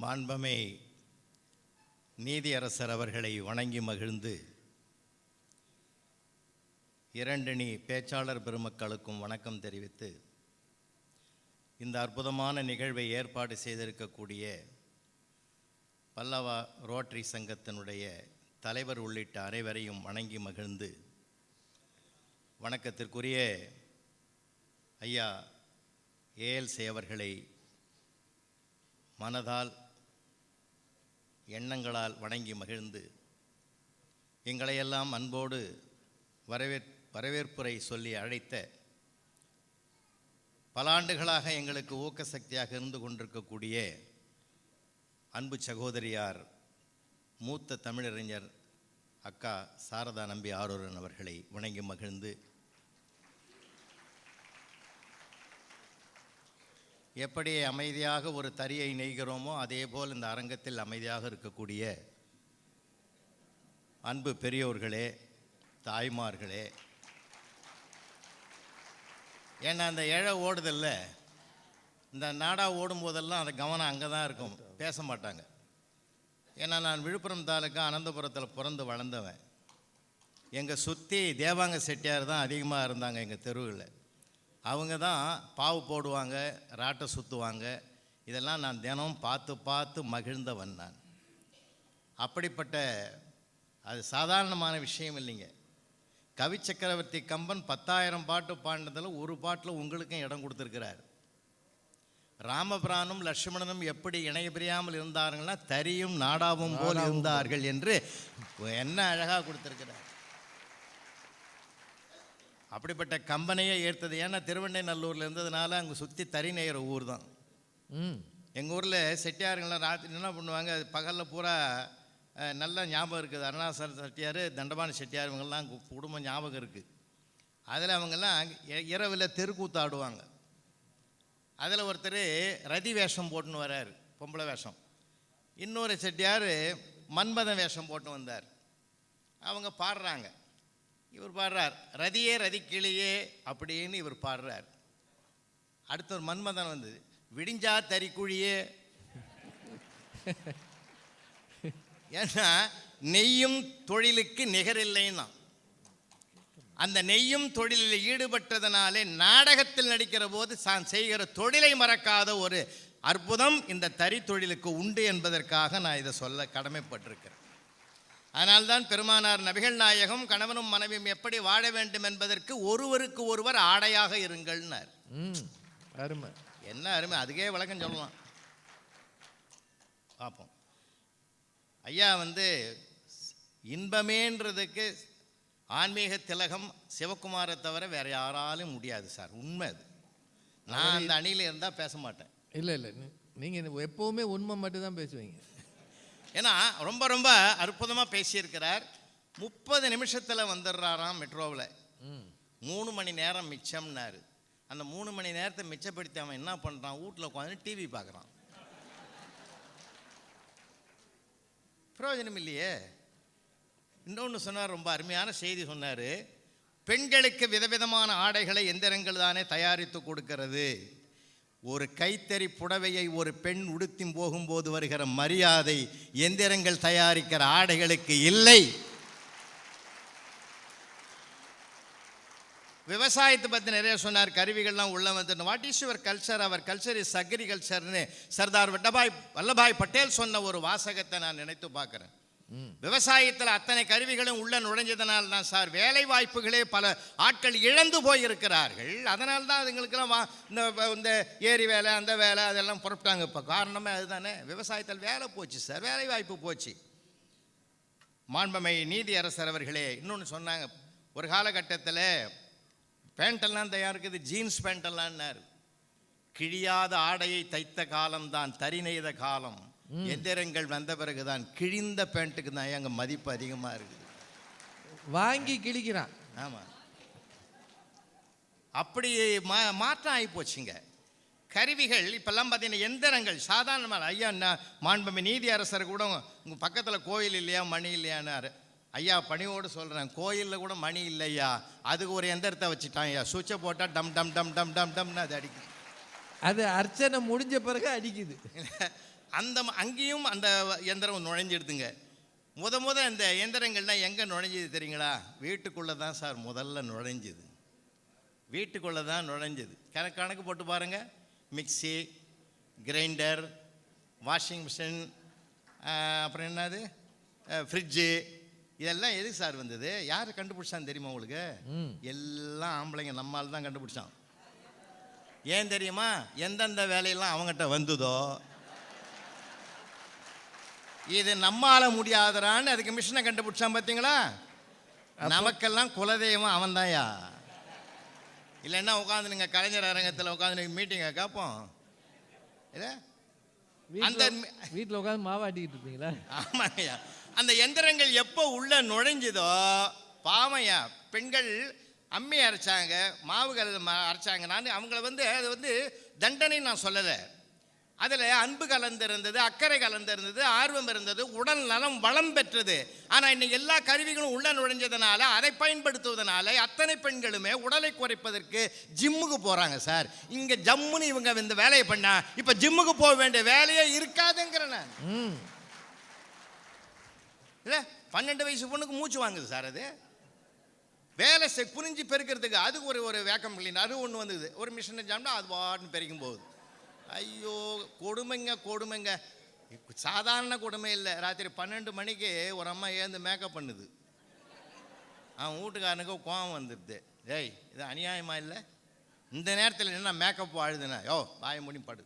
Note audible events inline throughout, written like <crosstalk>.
மாண்பமை நீதியரசர் அவர்களை வணங்கி மகிழ்ந்து இரண்டணி பேச்சாளர் பெருமக்களுக்கும் வணக்கம் தெரிவித்து இந்த அற்புதமான நிகழ்வை ஏற்பாடு செய்திருக்கக்கூடிய பல்லவா ரோட்டரி சங்கத்தினுடைய தலைவர் உள்ளிட்ட அனைவரையும் வணங்கி மகிழ்ந்து வணக்கத்திற்குரிய ஐயா ஏஎல்சி அவர்களை மனதால் எண்ணங்களால் வணங்கி மகிழ்ந்து எங்களையெல்லாம் அன்போடு வரவேற் வரவேற்புரை சொல்லி அழைத்த பல ஆண்டுகளாக எங்களுக்கு ஊக்க சக்தியாக இருந்து கொண்டிருக்கக்கூடிய அன்பு சகோதரியார் மூத்த தமிழறிஞர் அக்கா சாரதா நம்பி ஆரூரன் அவர்களை வணங்கி மகிழ்ந்து எப்படி அமைதியாக ஒரு தறியை நெய்கிறோமோ அதே போல் இந்த அரங்கத்தில் அமைதியாக இருக்கக்கூடிய அன்பு பெரியோர்களே தாய்மார்களே. ஏன்னா அந்த இழை ஓடுதில்ல. இந்த நாடா ஓடும்போதெல்லாம் அந்த கவனம் அங்கே தான் இருக்கும். பேச மாட்டாங்க. ஏன்னா நான் விழுப்புரம் தாலுக்கா அனந்தபுரத்தில் பிறந்து வளர்ந்தவன். எங்கள் சுற்றி தேவாங்க செட்டியார் தான் அதிகமாக இருந்தாங்க எங்கள் தெருவில். அவங்க தான் பாவு போடுவாங்க ராட்டை சுற்றுவாங்க இதெல்லாம் நான் தினம் பார்த்து பார்த்து மகிழ்ந்தவன் நான். அப்படிப்பட்ட அது சாதாரணமான விஷயம் இல்லைங்க. கவி சக்கரவர்த்தி கம்பன் பத்தாயிரம் பாட்டு பாடினதில் ஒரு பாட்டில் உங்களுக்கும் இடம் கொடுத்துருக்கிறார். ராமபிரானும் லட்சுமணனும் எப்படி இணைய பிரியாமல் இருந்தார்கள்னா தரியும் நாடாவும் போல் இருந்தார்கள் என்று என்ன அழகாக கொடுத்துருக்கிறார். அப்படிப்பட்ட கம்பனையே ஏற்றது. ஏன்னா திருவண்ணைநல்லூரில் இருந்ததுனால அங்கே சுற்றி தறி நெய்கிற ஊர் தான். எங்கள் ஊரில் செட்டியாருங்களாம் ராத்திரி என்ன பண்ணுவாங்க? பகலில் பூரா நல்ல ஞாபகம் இருக்குது. அருணாசல செட்டியார் தண்டபாணி செட்டியார் இவங்கெல்லாம் குடும்பம் ஞாபகம் இருக்குது அதில் அவங்கெல்லாம் இரவில் தெருக்கூத்து ஆடுவாங்க. அதில் ஒருத்தர் ரதி வேஷம் போட்டுன்னு வராரு பொம்பளை வேஷம். இன்னொரு செட்டியார் மன்மத வேஷம் போட்டு வந்தார். அவங்க பாடுறாங்க. இவர் பாடுறார் ரதியே ரதி கிளியே அப்படின்னு இவர் பாடுறார். அடுத்த ஒரு மன்மதன் வந்தது விடிஞ்சா தறிக்குழியே ஏன்னா நெய்யும் தொழிலுக்கு நிகரில்லைன்னா அந்த நெய்யும் தொழிலில் ஈடுபட்டதனாலே நாடகத்தில் நடிக்கிற போது தான் செய்கிற தொழிலை மறக்காத ஒரு அற்புதம் இந்த தறி தொழிலுக்கு உண்டு என்பதற்காக நான் இதை சொல்ல கடமைப்பட்டிருக்கிறேன். அதனால்தான் பெருமானார் நபிகள் நாயகம் கணவனும் மனைவியும் எப்படி வாழ வேண்டும் என்பதற்கு ஒருவருக்கு ஒருவர் ஆடையாக இருங்கள்னார். ம் அருமை. என்ன அருமை? அதுக்கே விளக்கம் சொல்லலாம். பார்ப்போம். ஐயா வந்து இன்பமேன்றதுக்கு ஆன்மீக திலகம் சிவகுமாரை தவிர வேற யாராலும் முடியாது சார். உண்மை அது. நான் அந்த அணியில் இருந்தால் பேச மாட்டேன். இல்லை இல்லை. நீங்கள் எப்போவுமே உண்மை மட்டும் தான் பேசுவீங்க. ஏன்னா ரொம்ப ரொம்ப அற்புதமாக பேசியிருக்கிறார். முப்பது நிமிஷத்தில் வந்துடுறாராம் மெட்ரோவில். மூணு மணி நேரம் மிச்சம்னாரு. அந்த மூணு மணி நேரத்தை மிச்சப்படுத்தி அவன் என்ன பண்ணுறான் வீட்டில் உட்காந்து டிவி பார்க்குறான். பிரயோஜனம் இல்லையே. இன்னொன்று சொன்னார் ரொம்ப அருமையான செய்தி சொன்னார். பெண்களுக்கு விதவிதமான ஆடைகளை எந்திரங்கள் தானே தயாரித்து கொடுக்கிறது. ஒரு கைத்தறி புடவையை ஒரு பெண் உடுத்தும் போகும்போது வருகிற மரியாதை எந்திரங்கள் தயாரிக்கிற ஆடைகளுக்கு இல்லை. விவசாயத்தை பற்றி நிறைய சொன்னார். கருவிகள்லாம் உள்ள வந்து வாட் இஸ் யுவர் கல்ச்சர் அவர் கல்ச்சர் இஸ் அக்ரிகல்ச்சர்னு சர்தார் வல்லபாய் வல்லபாய் பட்டேல் சொன்ன ஒரு வாசகத்தை நான் நினைத்து பார்க்குறேன். விவசாயத்தில் அத்தனை கருவிகளும் உள்ள நுழைஞ்சதுனால தான் சார். வேலை வாய்ப்புகளே பல ஆட்கள் இழந்து போயிருக்கிறார்கள். அதனால தான் அதுங்களுக்கெல்லாம் வா இந்த இந்த ஏரி வேலை அந்த வேலை அதெல்லாம் புறப்பட்டாங்க இப்போ காரணமே அதுதானே. விவசாயத்தில் வேலை போச்சு சார். வேலை வாய்ப்பு போச்சு. மாண்பமை நீதி அரசர் அவர்களே இன்னொன்று சொன்னாங்க. ஒரு காலகட்டத்தில் பேண்டெல்லாம் தயாரிக்குது ஜீன்ஸ் பேண்டெல்லாம்னாரு கிழியாத ஆடையை தைத்த காலம்தான் தறி நெய்த காலம். எந்திரங்கள் வந்த பிறகுதான் கிழிந்த பேண்ட்டுக்கு தான் அங்கே மதிப்பு அதிகமாக இருக்குது. வாங்கி கிழிக்கிறான். ஆமாம் அப்படி மா மாற்றம் ஆகி போச்சுங்க. கருவிகள் இப்போல்லாம் பார்த்தீங்கன்னா எந்திரங்கள் சாதாரணமாக ஐயா நான் மாண்புமை நீதி அரசர் கூட உங்கள் பக்கத்தில் கோயில் இல்லையா மணி இல்லையான்னாரு. ஐயா பணியோடு சொல்கிறேன் கோயிலில் கூட மணி இல்லையா? அதுக்கு ஒரு எந்திரத்தை வச்சுட்டான் ஐயா. சுவிட்சை போட்டால் டம் டம் டம் டம் டம் டம்னு அது அடிக்குது. அது அர்ச்சனை முடிஞ்ச பிறகு அடிக்குது. <laughs> அந்த அங்கேயும் அந்த எந்திரம் நுழைஞ்சிடுதுங்க. முத முத இந்த எந்திரங்கள்லாம் எங்கே நுழைஞ்சது தெரியுங்களா? வீட்டுக்குள்ளே தான் சார் முதல்ல நுழைஞ்சுது. வீட்டுக்குள்ளே தான் நுழைஞ்சது. கணக்கு கணக்கு போட்டு பாருங்கள் மிக்ஸி கிரைண்டர் வாஷிங் மிஷின் அப்புறம் என்னது? ஃப்ரிட்ஜு. இதெல்லாம் எதுக்கு சார் வந்தது? யார் கண்டுபிடிச்சான்னு தெரியுமா உங்களுக்கு? எல்லாம் ஆம்பளைங்க. நம்மால் தான் கண்டுபிடிச்சான். ஏன் தெரியுமா? எந்தெந்த வேலையெல்லாம் அவங்ககிட்ட வந்ததோ இது நம்மால முடியாதரான்னு அதுக்கு மிஷினை கண்டுபிடிச்சான் பார்த்தீங்களா நமக்கெல்லாம் குலதெய்வம் அவன்தான்யா. இல்லைன்னா உட்காந்து நீங்கள் கலைஞர் அரங்கத்தில் உட்காந்து மீட்டிங்கை கேட்போம். இல்லை அந்த வீட்டில் உட்காந்து மாவாட்டிக்கிட்டு இருப்பீங்களா? ஆமாங்கய்யா அந்த எந்திரங்கள் எப்போ உள்ள நுழைஞ்சுதோ பாவையா பெண்கள் அம்மி அரைச்சாங்க மாவுகள் ம- அரைச்சாங்க நான் அவங்கள வந்து அது வந்து தண்டனை நான் சொல்லலை. அதில் அன்பு கலந்திருந்தது அக்கறை கலந்திருந்தது ஆர்வம் இருந்தது உடல் நலம் வளம் பெற்றது. ஆனால் இன்னைக்கு எல்லா கருவிகளும் உள்ள நுழைஞ்சதுனால அதை பயன்படுத்துவதனால அத்தனை பெண்களுமே உடலை குறைப்பதற்கு ஜிம்முக்கு போகிறாங்க சார். இங்கே ஜம்முன்னு இவங்க இந்த வேலையை பண்ணா இப்போ ஜிம்முக்கு போக வேண்டிய வேலையே இருக்காதுங்கிறேன் நான். இல்லை பன்னெண்டு வயசு பொண்ணுக்கு மூச்சு வாங்குது சார் அது. வேலை செ புரிஞ்சு பெருக்கிறதுக்கு அதுக்கு ஒரு ஒரு வேக்கம் கிளீன் அது ஒன்று வந்தது ஒரு மிஷினை ஜாம்னா அது பாட்டுன்னு பெருக்கும் போகுது. ஐயோ கொடுமைங்க கொடுமைங்க. சாதாரண கொடுமை இல்லை. ராத்திரி பன்னெண்டு மணிக்கு ஒரு அம்மா ஏந்து மேக்கப் பண்ணுது. அவன் வீட்டுக்காரனுக்கு கோவம் வந்துடுது. டேய் இது அநியாயமா இல்லை? இந்த நேரத்தில் என்ன மேக்கப் வாழுதுண்ணா யோ வாய முடி படு.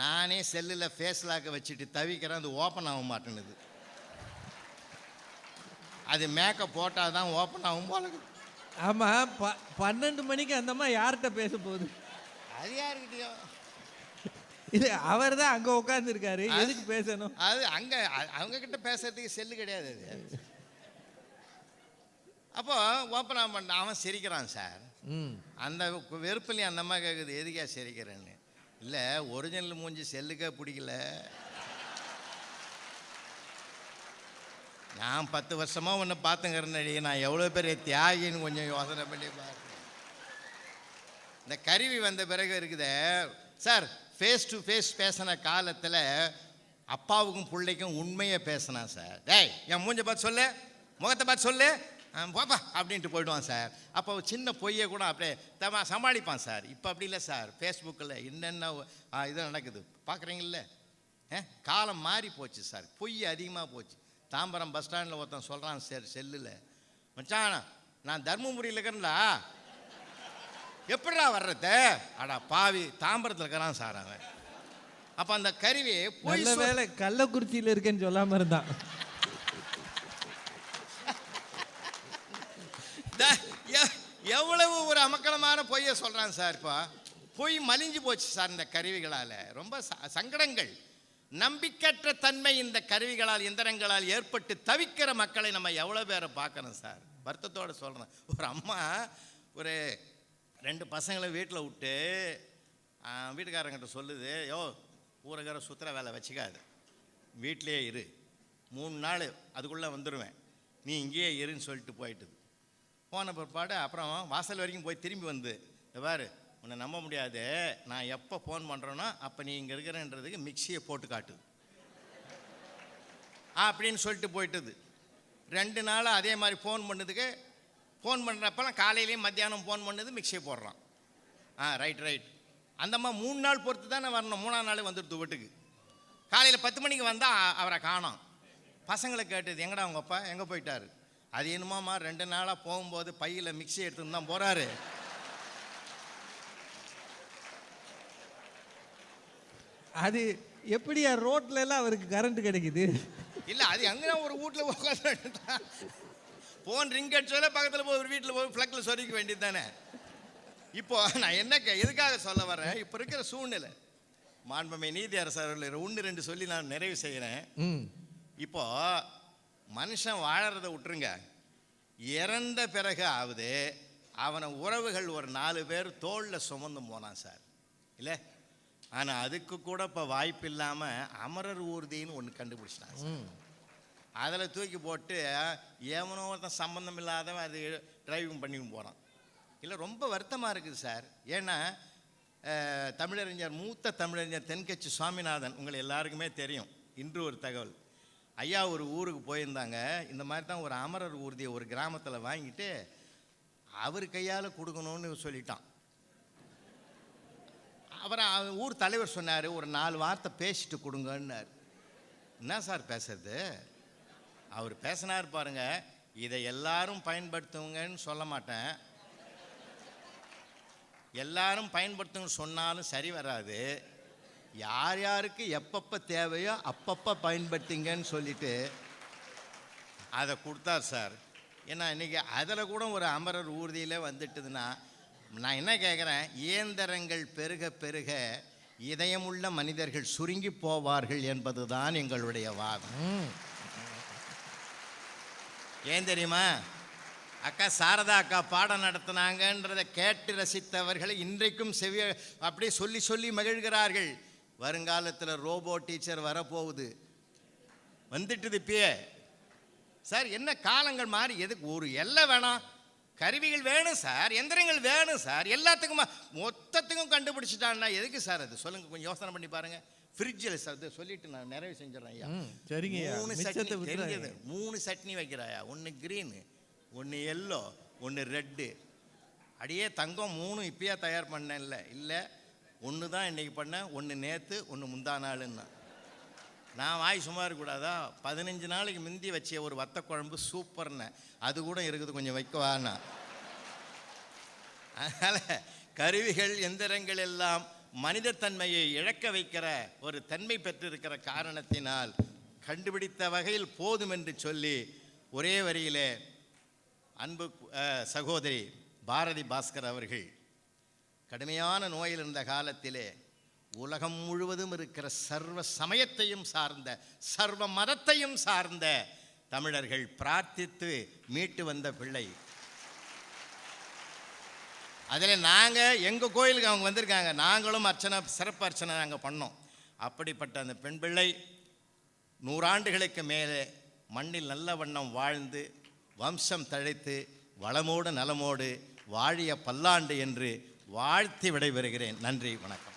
நானே செல்லில் ஃபேஸ் லாக்கை வச்சுட்டு தவிக்கிறேன் அது ஓப்பன் ஆக மாட்டேனுது அது மேக்கப் போட்டால் தான் ஓப்பன் ஆகும் போல ஆமாம் ப பன்னெண்டு மணிக்கு அந்தம்மா யார்கிட்ட பேச போகுது? அது யாருக்கிட்டயோ இது அவர் தான் அங்கே உட்காந்துருக்காரு எதுக்கு பேசணும்? அது அங்கே அவங்க கிட்ட பேசுறதுக்கு செல்லு கிடையாது அது. அப்போ ஓப்பன் மாட்டான் அவன் சிரிக்கிறான் சார். அந்த வெறுப்புலையும் அந்த அம்மா கேட்குது எதுக்கா சிரிக்கிறேன்னு? இல்லை ஒரிஜினல் மூஞ்சி செல்லுக்கே பிடிக்கல. நான் பத்து வருஷமாக உன்னை பார்த்துங்கிறேன்னடி நான் எவ்வளோ பெரிய தியாகின்னு கொஞ்சம் யோசனை பண்ணி பார்க்குறேன் இந்த கருவி வந்த பிறகு இருக்குது சார் ஃபேஸ் டு ஃபேஸ் பேசின காலத்தில் அப்பாவுக்கும் பிள்ளைக்கும் உண்மையை பேசினா சார் டேய் என் மூஞ்ச பார்த்து சொல்லு முகத்தை பார்த்து சொல்லு. ஆ, போப்பா அப்படின்ட்டு போயிடுவான் சார் அப்போ சின்ன பொய்யை கூட அப்படியே தமா சமாளிப்பான் சார் இப்போ அப்படி இல்லை சார் ஃபேஸ்புக்கில் என்னென்ன இது நடக்குது? பார்க்குறீங்கள காலம் மாறி போச்சு சார் பொய் அதிகமாக போச்சு. தாம்பரம் பஸ் ஸ்டாண்டில் ஒருத்தன் சொல்கிறான் சார் செல்லில். மச்சான் நான் தர்மபுரியில் இருக்கிறேன்டா. எப்படிடா வர்றது? அடா பாவி தாம்பரத்தில் இருக்கிறான் சார் அவன். அப்போ அந்த கருவி நல்ல வேலை கள்ளக்குறிச்சியில் இருக்கேன்னு சொல்லாம இருந்தான். எவ்வளவு ஒரு அமக்கலமான பொய்யை சொல்கிறான் சார் இப்போ? பொய் மலிஞ்சு போச்சு சார் இந்த கருவிகளால். ரொம்ப சங்கடங்கள். நம்பிக்கற்ற தன்மை இந்த கருவிகளால் எந்திரங்களால் ஏற்பட்டு தவிக்கிற மக்களை நம்ம எவ்வளோ பேரை பார்க்கணும் சார்? வருத்தத்தோடு சொல்கிறேன் ஒரு அம்மா ஒரு ரெண்டு பசங்களை வீட்டில் விட்டு வீட்டுக்காரங்கிட்ட சொல்லுது யோ ஊரகார சுற்றுற வேலை வச்சுக்காது. வீட்டிலையே இரு. மூணு நாள் அதுக்குள்ளே வந்துடுவேன் நீ இங்கேயே இருன்னு சொல்லிட்டு போயிட்டுது. போன பிற்பாடு அப்புறம் வாசல் வரைக்கும் போய் திரும்பி வந்து "இத பாரு உன்னை நம்ப முடியாது. நான் எப்போ ஃபோன் பண்ணுறேனோ அப்போ நீ இங்கே இருக்கிறன்றதுக்கு மிக்சியை போட்டு காட்டுது அப்படின்னு சொல்லிட்டு போயிட்டுது. ரெண்டு நாள் அதே மாதிரி ஃபோன் பண்ணதுக்கு ஃபோன் பண்ணுறப்பெல்லாம் காலையிலேயும் மத்தியானம் ஃபோன் பண்ணது மிக்சியை போடுறான். ஆ ரைட் ரைட் அந்தம்மா மூணு நாள் பொறுத்து தானே வரணும். மூணாம் நாள் வந்துடுது வீட்டுக்கு காலையில் பத்து மணிக்கு வந்தால் அவரை காணோம். பசங்களை கேட்டது எங்கடா உங்கள் அப்பா? எங்கே போயிட்டாரு? அது என்னமாம்மா ரெண்டு நாளாக போகும்போது பையில் மிக்ஸி எடுத்துன்னு தான் போகிறாரு அது எப்படியா ரோட்ல எல்லாம் அவருக்கு கரண்ட் கிடைக்குது? இல்லை அது எங்கே ஒரு வீட்டில் உட்காந்து ஃபோன் ரிங் அடிச்சாலே பக்கத்தில் போய் ஒரு வீட்டில் போய் ஃப்ளக்கில் சொரிக்க வேண்டியது தானே இப்போ நான் என்ன எதுக்காக சொல்ல வரேன் இப்போ இருக்கிற சூழ்நிலை. மாண்புமை நீதி அரசர்கள் ஒன்று ரெண்டு சொல்லி நான் நிறைவு செய்கிறேன் ம். இப்போ மனுஷன் வாழறதை விட்டுருங்க. இறந்த பிறகு ஆகுது. அவனை உறவுகள் ஒரு நாலு பேர் தோளில் சுமந்து போனான் சார். இல்லை? ஆனால் அதுக்கு கூட இப்போ வாய்ப்பு இல்லாமல் அமரர் ஊர்தின்னு ஒன்று சார். ம். அதில் தூக்கி போட்டு ஏவனோ ஒருத்தன் சம்மந்தம் இல்லாதவன் அது டிரைவிங் பண்ணி போகிறான் இல்லை ரொம்ப வருத்தமாக இருக்குது சார். ஏன்னா தமிழறிஞர் மூத்த தமிழறிஞர் தென்கட்சி சுவாமிநாதன் உங்களை எல்லாருக்குமே தெரியும். இன்று ஒரு தகவல். ஐயா ஒரு ஊருக்கு போயிருந்தாங்க. இந்த மாதிரி தான் ஒரு அமரர் ஊர்தியை ஒரு கிராமத்தில் வாங்கிட்டு அவர் கையால் கொடுக்கணும்னு சொல்லிட்டான். அப்புறம் ஊர் தலைவர் சொன்னார் ஒரு நாலு வார்த்தை பேசிட்டு கொடுங்கன்னார். என்ன சார் பேசுறது? அவர் பேசினார் பாருங்க. இதை எல்லாரும் பயன்படுத்துவங்கன்னு சொல்ல மாட்டேன். எல்லாரும் பயன்படுத்துங்க சொன்னாலும் சரி வராது. யார் யாருக்கு எப்பப்போ தேவையோ அப்பப்போ பயன்படுத்திங்கன்னு சொல்லிட்டு அதை கொடுத்தார் சார். ஏன்னா இன்றைக்கி அதில் கூட ஒரு அமரர் ஊர்தியில் வந்துட்டுதுன்னா நான் என்ன கேட்குறேன் இயந்திரங்கள் பெருக பெருக இதயமுள்ள மனிதர்கள் சுருங்கி போவார்கள் என்பது தான் எங்களுடைய வாதம். ஏன் தெரியுமா? அக்கா சாரதா அக்கா பாடம் நடத்தினாங்கன்றதை கேட்டு ரசித்தவர்களை இன்றைக்கும் செவிய அப்படியே சொல்லி சொல்லி மகிழ்கிறார்கள். வருங்காலத்தில் ரோபோ டீச்சர் வரப்போகுது. வந்துட்டுது இப்பயே. சார் என்ன காலங்கள் மாறி? எதுக்கு? ஒரு எல்லை வேணாம். கருவிகள் வேணும் சார் எந்திரங்கள் வேணும் சார். எல்லாத்துக்கும் மொத்தத்துக்கும் கண்டுபிடிச்சிட்டான்னா எதுக்கு சார் அது? சொல்லுங்கள் கொஞ்சம் யோசனை பண்ணி பாருங்கள் ஃப்ரிட்ஜில் சார் இதை சொல்லிட்டு நான் நிறைவு செஞ்சிடறேன் ஐயா. ம், சரிங்கய்யா. மூணு சட்னி. தெரிஞ்சது. மூணு சட்னி வைக்கிறாயா ஒன்று க்ரீனு ஒன்று எல்லோ ஒன்று ரெட்டு அடியே தங்கம் மூணு இப்பயே தயார் பண்ணேன்ல. இல்லை ஒன்று தான் இன்னைக்கு பண்ணேன். ஒன்று நேற்று ஒன்று முந்தா நாளுன்னா. நான் வாய் சும்மா இருக்கக்கூடாதா பதினஞ்சு நாளைக்கு முந்தி வச்ச ஒரு வத்த குழம்பு சூப்பர்னு. அது கூட இருக்குது கொஞ்சம் வைக்கவான்னா. அதனால் கருவிகள் எந்திரங்கள் எல்லாம் மனிதத்தன்மையை இழக்க வைக்கிற ஒரு தன்மை பெற்றிருக்கிற காரணத்தினால் கண்டுபிடித்த வகையில் போதும் என்று சொல்லி ஒரே வரியிலே அன்பு சகோதரி பாரதி பாஸ்கர் அவர்கள் கடுமையான நோயில் இருந்த காலத்திலே உலகம் முழுவதும் இருக்கிற சர்வ சமயத்தையும் சார்ந்த சர்வ மதத்தையும் சார்ந்த தமிழர்கள் பிரார்த்தித்து மீட்டு வந்த பிள்ளை அதில் நாங்கள் எங்கள் கோயிலுக்கு அவங்க வந்திருக்காங்க நாங்களும் அர்ச்சனை சிறப்பு அர்ச்சனை நாங்கள் பண்ணோம். அப்படிப்பட்ட அந்த பெண் பிள்ளை நூறாண்டுகளுக்கு மேலே மண்ணில் நல்ல வண்ணம் வாழ்ந்து வம்சம் தழைத்து வளமோடு நலமோடு வாழிய பல்லாண்டு என்று வாழ்த்தி விடைபெறுகிறேன். நன்றி வணக்கம்.